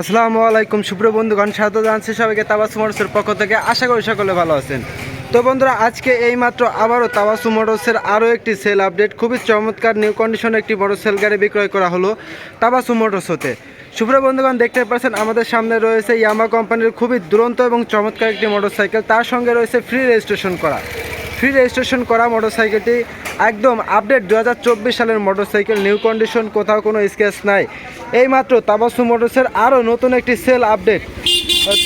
আসসালামু আলাইকুম। সুপ্রিয় বন্ধুগণ, স্বাগত জানাচ্ছি সবাইকে তাবাসু মোটরসের পক্ষ থেকে। আশা করি সকলে ভালো আছেন। তো বন্ধুরা, আজকে এইমাত্র আবারও তাবাসু মোটরসের আরও একটি সেল আপডেট। খুবই চমৎকার নিউ কন্ডিশনে একটি বড় সেল গাড়ি বিক্রয় করা হলো তাবাসু মোটরস হতে। সুপ্রিয় বন্ধুগণ, দেখতে পাচ্ছেন আমাদের সামনে রয়েছে ইয়ামা কোম্পানির খুবই দুরন্ত এবং চমৎকার একটি মোটরসাইকেল। তার সঙ্গে রয়েছে ফ্রি রেজিস্ট্রেশন করা। ফ্রি রেজিস্ট্রেশন করা মোটরসাইকেলটি একদম আপডেট দু হাজার চব্বিশ সালের মোটরসাইকেল নিউ কন্ডিশন কোথাও কোনো স্কেচ নাই। এইমাত্র তাবাসু মোটরসের আরও নতুন একটি সেল আপডেট।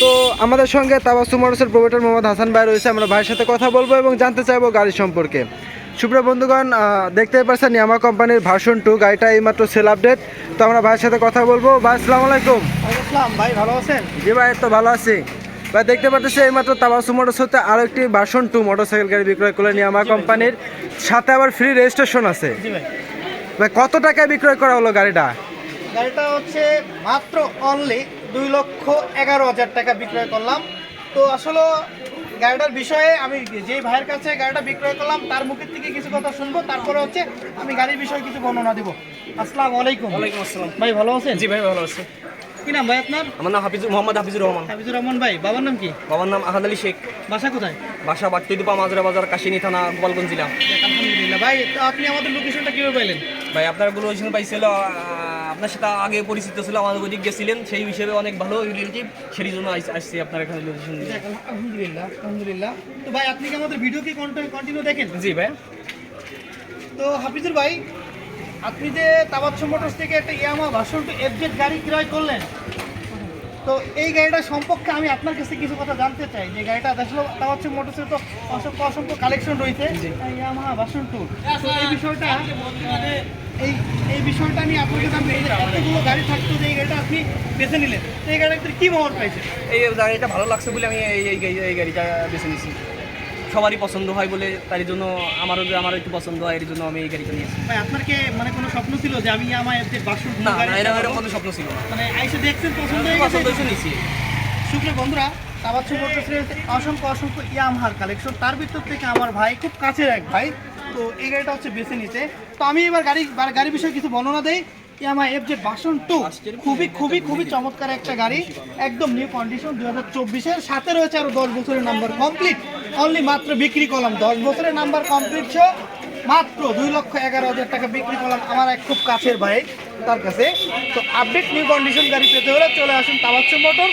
তো আমাদের সঙ্গে তাবাসু মোটরসের প্রোভাইডার মোহাম্মদ হাসান ভাই রয়েছে আমরা ভাইয়ের সাথে কথা বলব এবং জানতে চাইব গাড়ি সম্পর্কে। সুপ্রিয় বন্ধুগণ আহ, দেখতেই পাচ্ছেন ইয়ামা কোম্পানির ভার্সন টু গাড়িটা এইমাত্র সেল আপডেট। তো আমরা ভাইয়ের সাথে কথা বলব। ভাই আসসালামু আলাইকুম। ভাই ভালো আছেন? জি ভাই তো ভালো আছি। ভাই দেখতে পাচ্ছি এইমাত্র তাবাসু মোটরস হতে আরও একটি ভার্সন টু মোটরসাইকেল গাড়ি বিক্রয় করলেন ইয়ামা কোম্পানির। সাথে আবার ফ্রি রেজিস্ট্রেশন আছে। জি ভাই। ভাই কত টাকায় বিক্রয় করা হলো গাড়িটা? গাড়িটা হচ্ছে মাত্র অনলি দুই লক্ষ এগারো হাজার টাকা বিক্রয় করলাম। তো আসলে গাড়িটার বিষয়ে আমি যেই ভাইয়ের কাছে গাড়িটা বিক্রয় করলাম তার মুখের থেকে কিছু কথা শুনব তারপরে হচ্ছে আমি গাড়ির বিষয়ে কিছু বর্ণনা দিব। আসসালামু আলাইকুম। ওয়ালাইকুম আসসালাম। ভাই ভালো আছেন? জি ভাই ভালো আছি। কি নাম ভাই আপনার? আমার নাম হাফিজুর মোহাম্মদ হাফিজুর রহমান। হাফিজুর রহমান ভাই বাবার নাম কি? বাবার নাম আহাদ আলী শেখ। বাসা কোথায়? বাসা বাট্টুদুপা মাজরা বাজার কাশিনী থানা গোপালগঞ্জ জেলা। আলহামদুলিল্লাহ। ভাই তো আপনি আমাদের লোকেশনটা কীভাবে পাইলেন? ভাই আপনার ওইখানে পাইছিল আপনার সাথে আগে পরিচিত ছিল আমাদের ওদিক গেছিলেন সেই হিসেবে অনেক ভালো রিলেটিভ সেই জন্য আসছি আপনার এখানে লোকেশন আলহামদুলিল্লাহ আলহামদুলিল্লাহ। তো ভাই আপনি কি আমাদের ভিডিও কি কন্টিনিউ দেখেন? জি ভাই। তো হাফিজুর ভাই আপনি যে তাবাচ্ছ মোটরস থেকে একটা ইয়ামা ভার্সন টু এফজেড গাড়ি ক্রয় করলেন তো এই গাড়িটা সম্পর্কে আমি আপনার কাছে কিছু কথা জানতে চাই। যে গাড়িটা আসলে তাবাচ্ছ মোটরসের তো অসংখ্য অসংখ্য কালেকশন রয়েছে ইয়ামা ভার্সন টু। তো এই বিষয়টা এই এই বিষয়টা আমি আপনাকে জানতে চাই। এতগুলো গাড়ি থাকতো যে এই গাড়িটা আপনি বেছে নিলেন। তো এই গাড়িটা কী মহর পাইছে এই গাড়িটা ভালো লাগছে বলে আমি এই এই গাড়ি- এই গাড়িটা বেছে নিয়েছি। সবারই পছন্দ হয় বলে তার জন্য আমারও যে আমারও একটু পছন্দ হয় এর জন্য আমি এই গাড়িটা নিয়েছি। ভাই আপনার কি মানে কোনো স্বপ্ন ছিল যে আমি ইয়ামা এফজেড ভার্সন না গাড়ি না এরকম এরকম কোনো স্বপ্ন ছিল না। মানে আইসে দেখছেন পছন্দ হয়ে গেছে? পছন্দ হয়েছে নিয়েছি। শুক্র বন্ধুরা তাবাচ্ছ মোটরসের অসংখ্য অসংখ্য ইয়ামহার কালেকশন। তার ভিতর থেকে আমার ভাই খুব কাছের এক ভাই তো এই গাড়িটা হচ্ছে বেছে নিতে তো আমি এবার গাড়ি গাড়ির বিষয়ে কিছু বর্ণনা দেই। Yamaha F Z version two খুবই খুবই খুবই চমৎকার একটা গাড়ি একদম নিউ কন্ডিশন দু হাজার চব্বিশের সাথে রয়েছে আরও দশ বছরের নাম্বার কমপ্লিট অনলি মাত্র বিক্রি করলাম দশ বছরের নাম্বার কমপ্লিট ছ মাত্র দুই লক্ষ এগারো হাজার টাকা বিক্রি করলাম আমার এক খুব কাছের ভাই তার কাছে। তো আপডেট নিউ কন্ডিশন গাড়ি পেতে হলে চলে আসুন তাবাচ্ছ মোটর।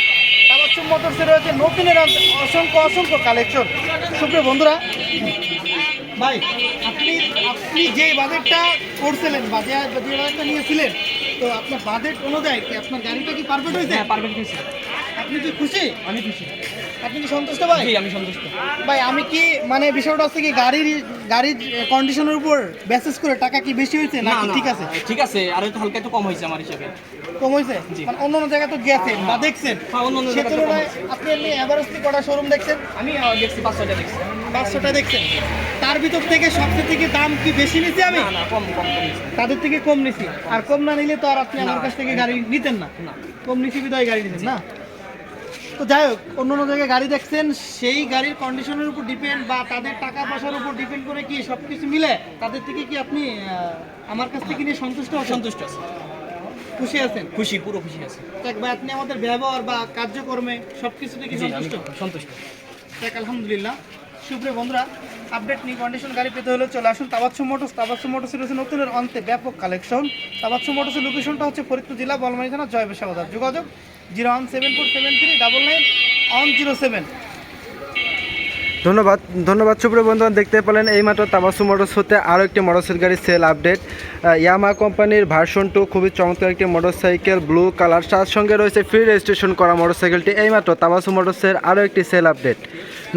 তাবাচ্ছ মোটরসে রয়েছে নতুনের অসংখ্য অসংখ্য কালেকশন সুপ্রিয় বন্ধুরা ভাই আপনি আপনি যে বাজেটটা করছিলেন বা যে বাজেটটা নিয়েছিলেন তো আপনার বাজেট অনুযায়ী কি আপনার গাড়িটা কি পারফেক্ট হয়েছে? হ্যাঁ পারফেক্ট হয়েছে। আপনি কি খুশি? আমি খুশি। আপনি কি সন্তুষ্ট ভাই? জি আমি সন্তুষ্ট। ভাই আমি কি মানে বিষয়টা হচ্ছে কি গাড়ির গাড়ির কন্ডিশনের উপর বেসিস করে টাকা কি বেশি হয়েছে না ঠিক আছে? ঠিক আছে আর একটু হালকা একটু কম হয়েছে আমার হিসাবে। কম হয়েছে? মানে অন্য অন্য জায়গায় তো গেছেন বা দেখছেন। হ্যাঁ, অন্য অন্য সে তুলনায় আপনি এমনি এভারেজলি কটা শোরুম দেখছেন? আমি দেখছি পাঁচ ছয়টা দেখছি। পাঁচশোটা দেখছেন। তার ভিতর থেকে সবচেয়ে থেকে দাম কি বেশি নিছি আমি? না কম কম তাদের থেকে কম নিছি। আর কম না নিলে তো আর আপনি আমার কাছ থেকে গাড়ি নিতেন না। না। কম নিছি বিদায় গাড়ি নিতেন না? তো যাই হোক অন্য অন্য জায়গায় গাড়ি দেখছেন সেই গাড়ির কন্ডিশনের উপর ডিপেন্ড বা তাদের টাকা পয়সার উপর ডিপেন্ড করে কি সব কিছু মিলে তাদের থেকে কি আপনি আমার কাছ থেকে নিয়ে সন্তুষ্ট আছেন? সন্তুষ্ট আছে। খুশি আছেন? খুশি পুরো খুশি আছে। দেখ ভাই আপনি আমাদের ব্যবহার বা কার্যক্রমে সব কিছু থেকে সন্তুষ্ট? সন্তুষ্ট। দেখ আলহামদুলিল্লাহ। সুপ্রিয় বন্ধুরা আপডেট নিউ কন্ডিশন গাড়ি পেতে হলে চলে আসুন তাবাচ্ছ মোটরস। তাবাচ্ছ মোটরসের রয়েছে নতুনের অন্তে ব্যাপক কালেকশন তাবাচ্ছু মোটরসের লোকেশনটা হচ্ছে ফরিদপুর জেলা বলমারি থানা জয় বেশা বাজার যোগাযোগ zero one seven four seven three double nine one zero seven. ধন্যবাদ ধন্যবাদ। সুপ্রিয় বন্ধুগণ, দেখতে পেলেন এইমাত্র তাবাসু মোটরস হতে আরও একটি মোটরসাইকেল গাড়ির সেল আপডেট ইয়ামা কোম্পানির ভার্সন টু খুবই চমৎকার একটি মোটরসাইকেল ব্লু কালার তার সঙ্গে রয়েছে ফ্রি রেজিস্ট্রেশন করা মোটরসাইকেলটি, এইমাত্র তাবাসু মোটরসের আরও একটি সেল আপডেট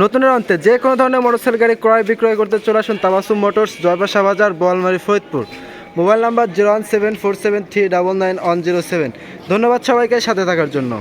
নতুনের অন্তে যে কোনো ধরনের মোটরসাইকেল গাড়ি ক্রয় বিক্রয় করতে চলে আসুন তাবাসু মোটরস জয়বাসা বাজার Boalmari Faridpur. Mobile number zero one seven four seven three double nine one zero seven. ধন্যবাদ সবাইকে সাথে থাকার জন্য।